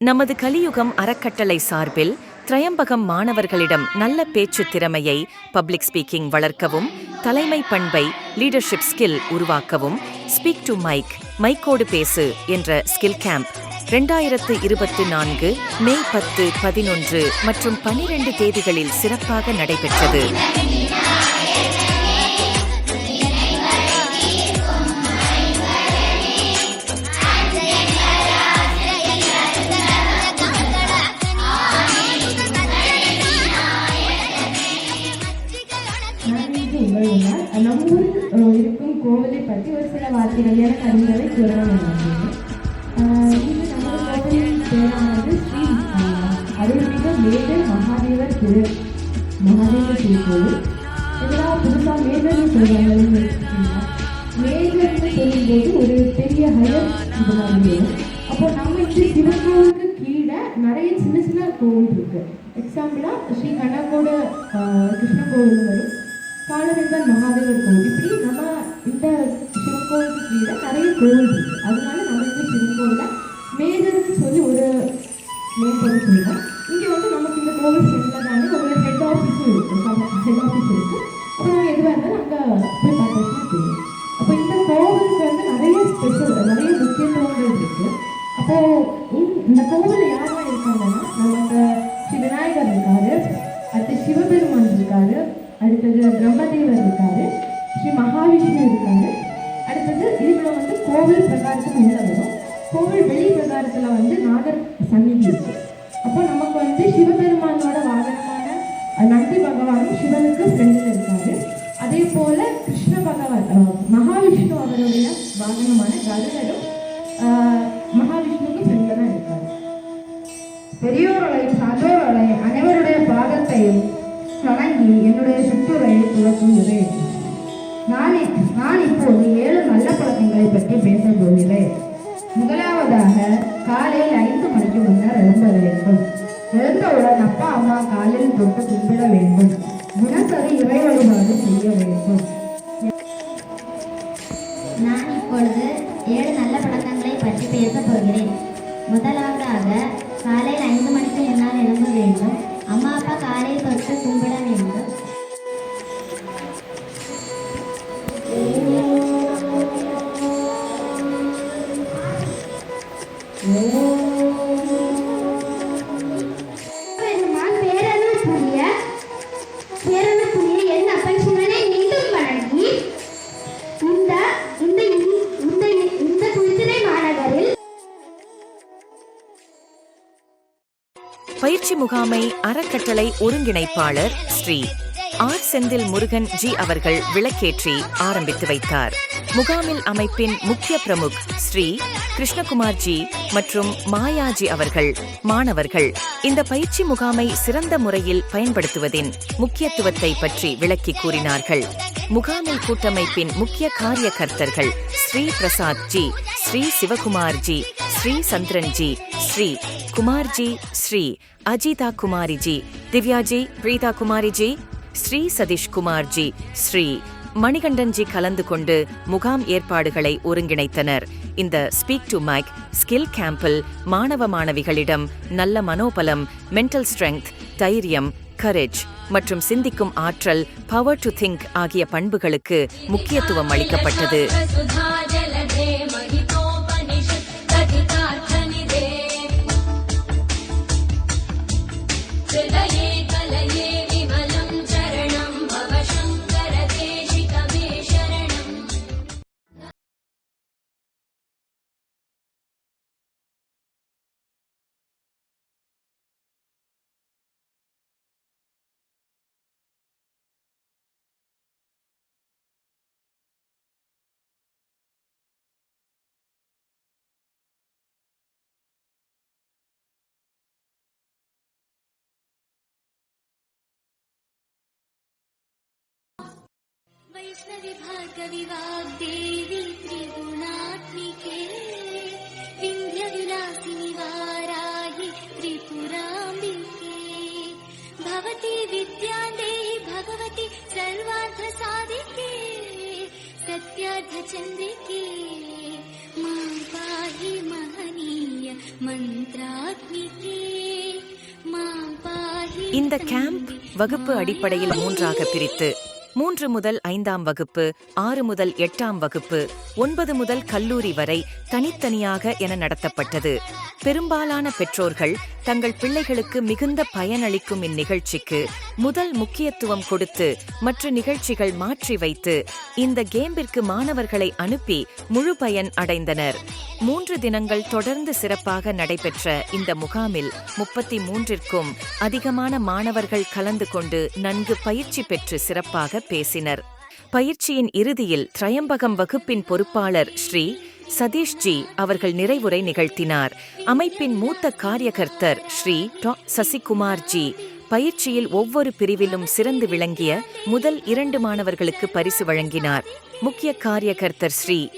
நமது கலியுகம் அறக்கட்டளை சார்பில் திரையம்பகம் மாணவர்களிடம் நல்ல பேச்சு திறமையை பப்ளிக் ஸ்பீக்கிங் வளர்க்கவும் தலைமை பண்பை லீடர்ஷிப் ஸ்கில் உருவாக்கவும் ஸ்பீக் டு மைக் மைக்கோடு பேசு என்ற ஸ்கில் கேம்ப் ரெண்டாயிரத்து இருபத்தி நான்கு மே பத்து பதினொன்று மற்றும் பனிரெண்டு தேதிகளில் சிறப்பாக நடைபெற்றது. கோவிலை பற்றி ஒரு சில வார்த்தைகள் எனக்கு கூற இது கோவிலின் பேரானது ஸ்ரீ மகாதேவர் திரு மகாதேவர் திருக்கோவில் இதெல்லாம் புதுசாக மேஜர்னு சொல்கிறாங்க சொல்லும்போது ஒரு பெரிய ஹையர் அப்போ நம்ம இந்த சிவன் கீழே நிறைய சின்ன சின்ன கோவில் இருக்கு எக்ஸாம்பிளா ஸ்ரீ கண்ணகோட கிருஷ்ண கோவில் வரும். காலவேந்தர் மகாதேவர் கோவில் இப்படி நம்ம இந்த சிவன் கோவிலுக்கு கீழே நிறைய கோவில் இருக்குது அதனால நம்ம இந்த சிவன் கோவில மேஜர்னு சொல்லி ஒரு நேம் பண்ணி அடுத்தது பிரம்மதேவர் இருக்காரு. ஸ்ரீ மகாவிஷ்ணு இருக்காரு. அடுத்தது இதுல வந்து கோவில் பிரகாரத்துக்கு உள்ள வரும். கோவில் வெளி பிரகாரத்துல வந்து நாகர் சந்நிதி இருக்கு. அப்போ நமக்கு வந்து சிவபெருமானோட வாகனமான நந்தி பகவானும் சிவனுக்கு ஃப்ரெண்டில் இருக்காரு. அதே போல கிருஷ்ண பகவான் மகாவிஷ்ணு அவருடைய வாகனமான கருடரும் மகாவிஷ்ணுக்கு மகாவிஷ்ணுவுக்கு ஃப்ரெண்டில் தான் இருக்காரு. பெரியோர்களையும் சுற்றுரையை துவக்குகிறேன் நான் நான் இப்போது ஏழு நல்ல பழக்கங்களை பற்றி பேசப் போகிறேன். முதலாவதாக காலையில் ஐந்து மணிக்கு முன்னர் எழுந்த வேண்டும். எழுந்தவுடன் அப்பா அம்மா காலில் தொட்டு கும்பிட வேண்டும். தினசரி இறை வழிபாடு செய்ய வேண்டும். நான் இப்பொழுது ஏழு நல்ல பழக்கங்களை பற்றி பேசப் போகிறேன். முதலாவதாக காலையில் ஐந்து மணிக்கு என்னால் எழும்ப வேண்டும். பயிற்சி முகாமை அறக்கட்டளை ஒருங்கிணைப்பாளர் ஸ்ரீ ஆர் செந்தில் முருகன் ஜி அவர்கள் விளக்கேற்றி ஆரம்பித்து வைத்தார். முகாமில் அமைப்பின் முக்கிய பிரமுக் ஸ்ரீ கிருஷ்ணகுமார் ஜி மற்றும் மாயாஜி அவர்கள் மாணவர்கள் இந்த பயிற்சி முகாமை சிறந்த முறையில் பயன்படுத்துவதின் முக்கியத்துவத்தை பற்றி விளக்கி கூறினார்கள். முகாமில் கூட்டமைப்பின் முக்கிய காரியகர்த்தர்கள் ஸ்ரீ பிரசாத் ஜி ஸ்ரீ சிவகுமார் ஜி ஸ்ரீ சந்திரன் ஜி ஸ்ரீ குமார்ஜி ஸ்ரீ அஜிதா குமாரிஜி திவ்யாஜி பிரீதா குமாரிஜி ஸ்ரீ சதீஷ்குமார்ஜி ஸ்ரீ மணிகண்டன்ஜி கலந்து கொண்டு முகாம் ஏற்பாடுகளை ஒருங்கிணைத்தனர். இந்த ஸ்பீக் டு மைக் ஸ்கில் கேம்பில் மாணவ மாணவிகளிடம் நல்ல மனோபலம் மென்டல் ஸ்ட்ரென்த் தைரியம் கரேஜ் மற்றும் சிந்திக்கும் ஆற்றல் பவர் டு திங்க் ஆகிய பண்புகளுக்கு முக்கியத்துவம் அளிக்கப்பட்டது. கலையே. वैष्णवि भागविवाग्देवी त्रिगुणात्मिके विन्ध्यविलासिनिवारायि त्रिपुराम्बिके भवती विद्यान्दे भगवति सर्वार्थसाधिके सत्यार्थचन्द्रिके मां पाहि महनीय मन्त्रात्मिके मां पाहि இந்த கேம்ப் வகுப்பு அடிப்படையில் மூன்றாக பிரித்து மூன்று முதல் ஐந்தாம் வகுப்பு ஆறு முதல் எட்டாம் வகுப்பு ஒன்பது முதல் கல்லூரி வரை தனித்தனியாக என நடத்தப்பட்டது. பெரும்பாலான பெற்றோர்கள் தங்கள் பிள்ளைகளுக்கு மிகுந்த பயனளிக்கும் இந்நிகழ்ச்சிக்கு முதல் முக்கியத்துவம் கொடுத்து மற்ற நிகழ்ச்சிகள் மாற்றி வைத்து இந்த கேம்பிற்கு மாணவர்களை அனுப்பி முழு பயன் அடைந்தனர். மூன்று தினங்கள் தொடர்ந்து சிறப்பாக நடைபெற்ற இந்த முகாமில் முப்பத்தி மூன்றிற்கும் அதிகமான மாணவர்கள் கலந்து கொண்டு நன்கு பயிற்சி பெற்று சிறப்பாக பேசினர். பயிற்சியின் இறுதியில் திரையம்பகம் வகுப்பின் பொறுப்பாளர் ஸ்ரீ சதீஷ்ஜி அவர்கள் நிறைவுரை நிகழ்த்தினார். அமைப்பின் மூத்த காரியகர்த்தர் ஸ்ரீ டா சசிகுமார்ஜி பயிற்சியில் ஒவ்வொரு பிரிவிலும் சிறந்து விளங்கிய முதல் இரண்டு மாணவர்களுக்கு பரிசு வழங்கினார். முக்கிய காரியகர்த்தர் ஸ்ரீ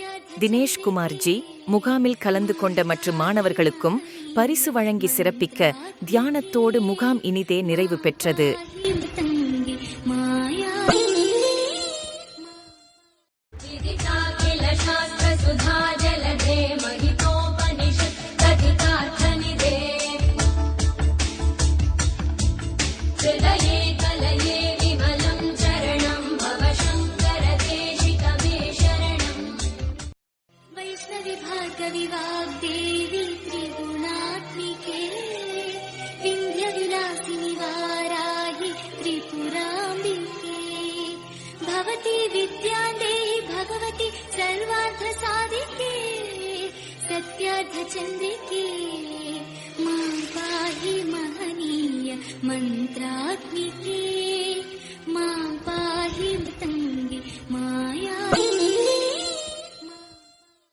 தினேஷ் குமார்ஜி முகாமில் கலந்து கொண்ட மற்ற மாணவர்களுக்கும் பரிசு வழங்கி சிறப்பிக்க தியானத்தோடு முகாம் இனிதே நிறைவு பெற்றது. ृदये त्रिगुणात्मिके विद्यविलासिवाराहि त्रिपुरादिके भवति विद्यालेहि भगवति सर्वार्थसाधिके सत्यार्थचन्द्रिके। मन्त्रात्मिके